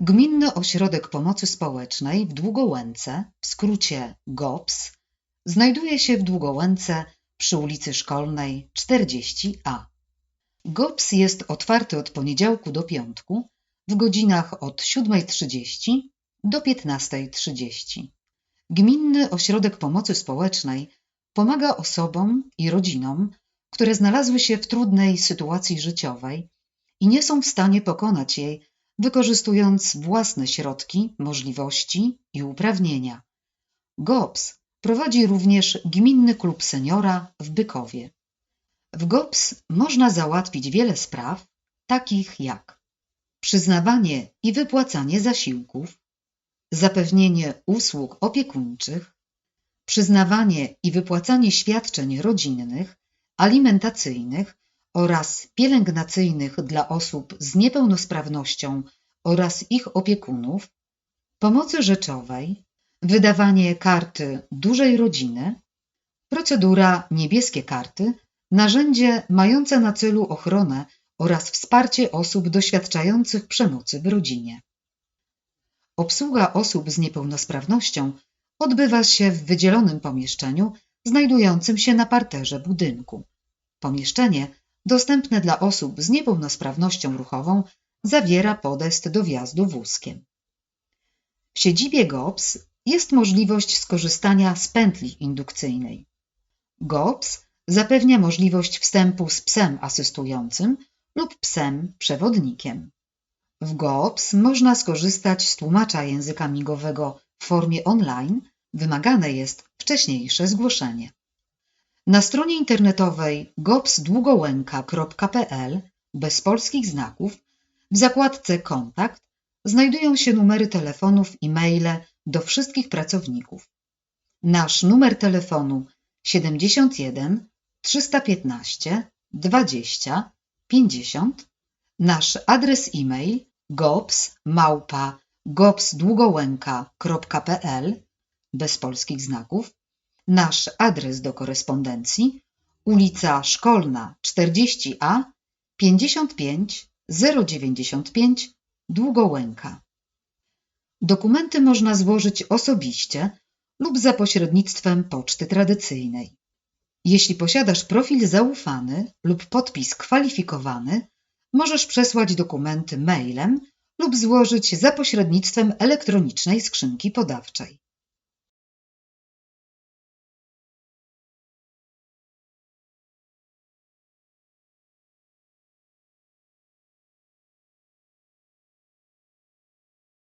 Gminny Ośrodek Pomocy Społecznej w Długołęce, w skrócie GOPS, znajduje się w Długołęce przy ulicy Szkolnej 40A. GOPS jest otwarty od poniedziałku do piątku w godzinach od 7.30 do 15.30. Gminny Ośrodek Pomocy Społecznej pomaga osobom i rodzinom, które znalazły się w trudnej sytuacji życiowej i nie są w stanie pokonać jej, wykorzystując własne środki, możliwości i uprawnienia. GOPS prowadzi również Gminny Klub Seniora w Bykowie. W GOPS można załatwić wiele spraw, takich jak przyznawanie i wypłacanie zasiłków, zapewnienie usług opiekuńczych, przyznawanie i wypłacanie świadczeń rodzinnych, alimentacyjnych oraz pielęgnacyjnych dla osób z niepełnosprawnością oraz ich opiekunów, pomocy rzeczowej, wydawanie karty dużej rodziny, procedura niebieskie karty, narzędzie mające na celu ochronę oraz wsparcie osób doświadczających przemocy w rodzinie. Obsługa osób z niepełnosprawnością odbywa się w wydzielonym pomieszczeniu znajdującym się na parterze budynku. Pomieszczenie, dostępne dla osób z niepełnosprawnością ruchową, zawiera podest do wjazdu wózkiem. W siedzibie GOPS jest możliwość skorzystania z pętli indukcyjnej. GOPS zapewnia możliwość wstępu z psem asystującym lub psem przewodnikiem. W GOPS można skorzystać z tłumacza języka migowego w formie online, wymagane jest wcześniejsze zgłoszenie. Na stronie internetowej gopsdługołęka.pl bez polskich znaków w zakładce Kontakt znajdują się numery telefonów i maile do wszystkich pracowników. Nasz numer telefonu 71 315 20 50, nasz adres e-mail gops małpa gopsdługołęka.pl bez polskich znaków, nasz adres do korespondencji ulica Szkolna 40A 55 095 Długołęka. Dokumenty można złożyć osobiście lub za pośrednictwem poczty tradycyjnej. Jeśli posiadasz profil zaufany lub podpis kwalifikowany, możesz przesłać dokumenty mailem lub złożyć za pośrednictwem elektronicznej skrzynki podawczej.